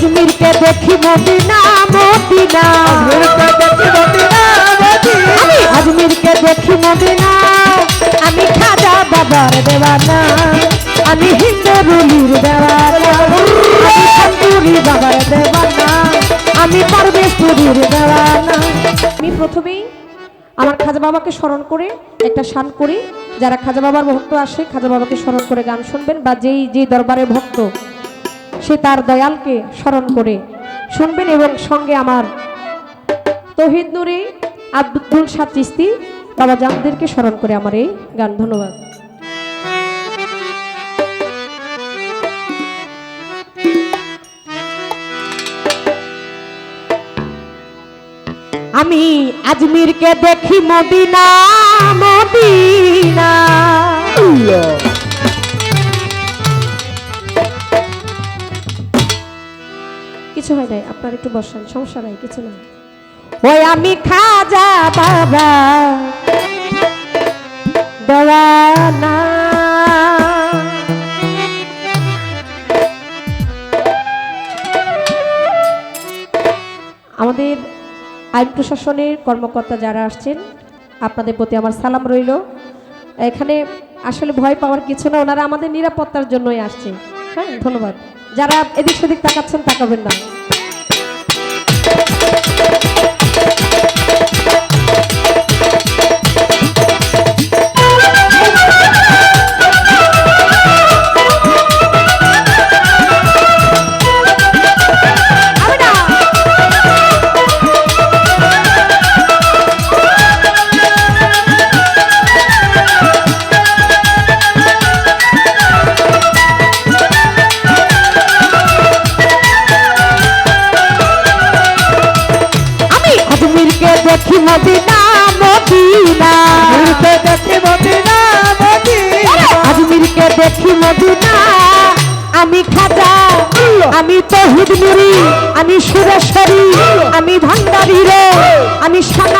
আজমিরকে দেখি Medina Medina. আমি আজমিরকে দেখি মদিনা। আমি খাজা বাবার দেওয়ানা। আমি হিন্দুরুলির দেওয়ানা। আমি শান্তুরি বাবার দেওয়ানা। আমি পারবেশ্বরীর দেওয়ানা। আমি প্রথমেই আমার খাজা বাবাকে স্মরণ করে একটা শান করি। যারা খাজা বাবার ভক্ত আসে, খাজা বাবাকে স্মরণ করে গান শুনবেন বা যেই যে দরবারের ভক্ত সে তার দয়ালকে স্মরণ করে। শুনবেন এবং সঙ্গে আমার তহিদ নুরি, আব্দুল সাদ চিস্তি বাবা জামদেরকে স্মরণ করে আমার এই গান। ধন্যবাদ। আমি আজমিরকে দেখি মদিনা মদিনা। কিছু হয় নাই, আপনার একটু বসান, সমস্যা নাই, কিছু নাই। ওই আমি খাজা বাবা আমাদের আইন প্রশাসনের কর্মকর্তা যারা আসছেন, আপনাদের প্রতি আমার সালাম রইল। এখানে আসলে ভয় পাওয়ার কিছু না, ওনারা আমাদের নিরাপত্তার জন্যই আসছে। হ্যাঁ ধন্যবাদ। যারা এদিক সেদিক তাকাচ্ছেন তাকাবেন না। আজমিরকে দেখি মদিনা। আমি খাজা, আমি তহিদ মুড়ি, আমি সুরেশ্বরী, আমি ভান্ডারী রে। আমি সানালে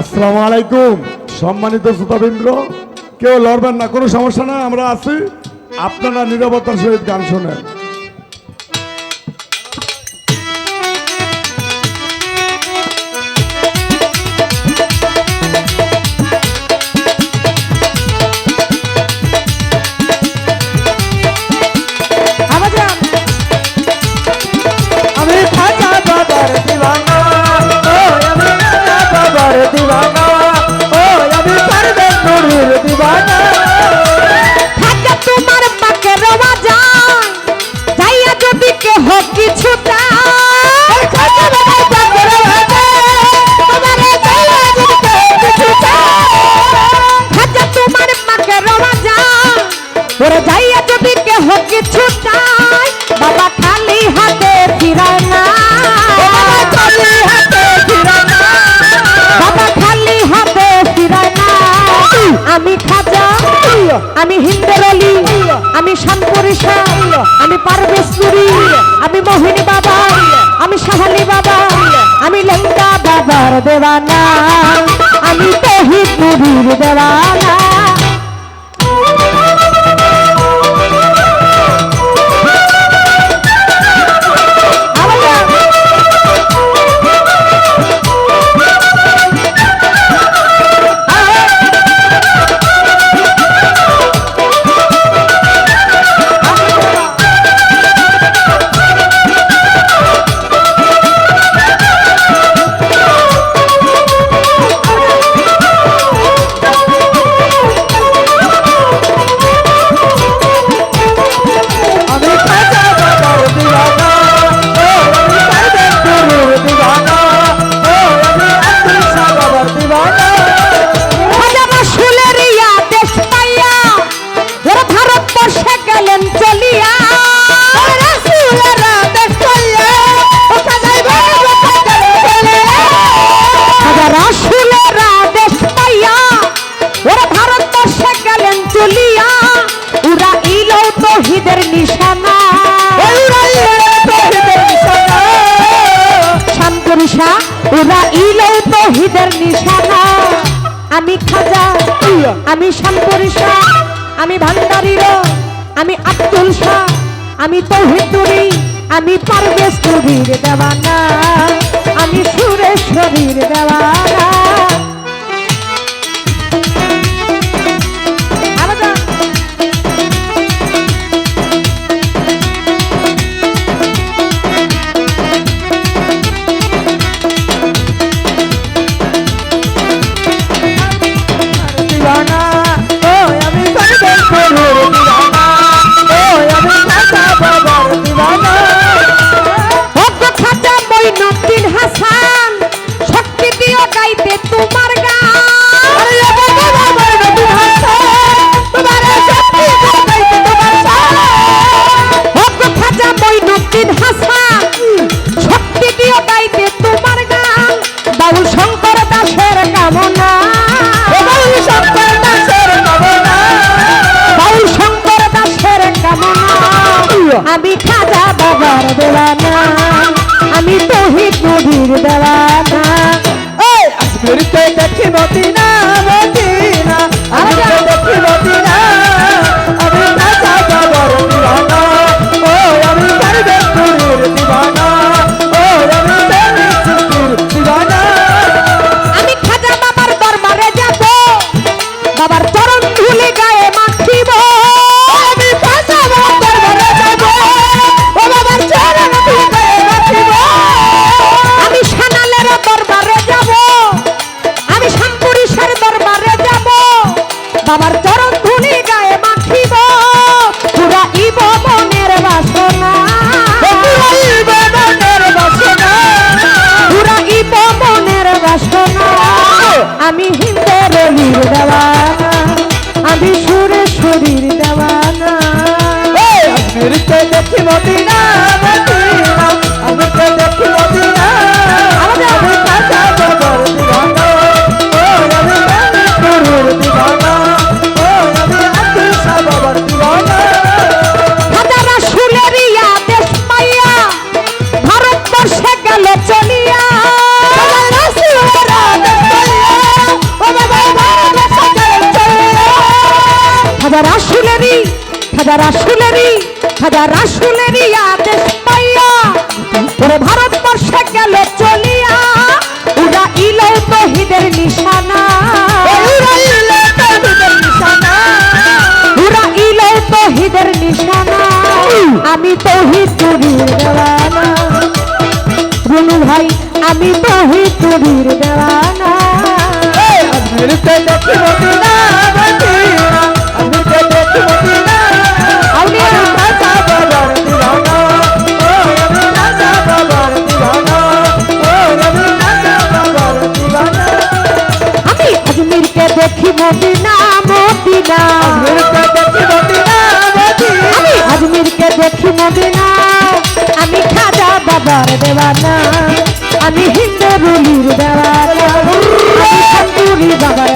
আসসালামু আলাইকুম, সম্মানিত শ্রোতাবৃন্দ। কেউ লড়বেন না, কোনো সমস্যা না আমরা আছি। আপনারা নিরাপত্তার সহিত গান শোনেন। আমি খাজা, আমি হিন্দের আমি শানপুরি আমি পারবেশ্বরী আমি মোহিনী বাবা, আমি সাহালি বাবা, আমি লেঙ্গা বাবার দেওয়ানা, আমি তহিদ দেওয়ানা। তহিদের নিশানা। শান্তরিষা ওরা ইলো তহিদের নিশানা। আমি খাজা আমি শান্তরিষা আমি ভান্ডারির আমি আব্দুল শাহ আমি তহিদুরি আমি পারবেশ তুরির দেওয়ানা। আমি সুরেশ্বরীর দেওয়ানা। নবীর দেওয়া রাসুলেরই খাজা রাসুলেরই খাজা রাসুলেরই আদেশ পাইয়া ওরে ভারতবর্ষে গেল চলিয়া। উড়া ইলো তহিদের নিশানা। উড়া ইলো তহিদের নিশানা। উড়া ইলো তহিদের নিশানা। আমি তহিদ তুরির দেওয়ানা। রুনু ভাই আমি তহিদ তুরির দেওয়ানা। দর আমি হিন্দু রুলির দেওয়ানা আমি বাবার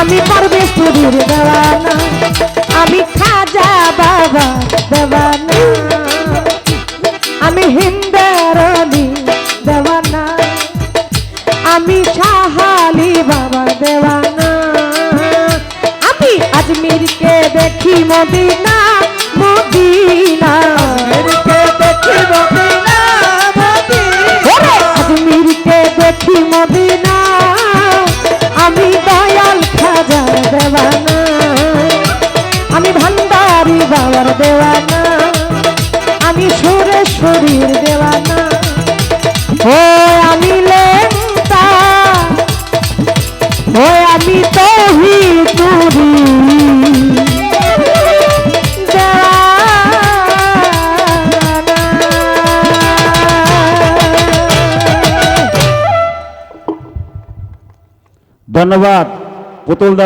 আমি পরমেশ্বরীর আমি খাজা বাবা দেওয়ানা আমি হিন্দু আমি শাহালি বাবা আমি দেখি মদিনা। धन्यवाद पुतुल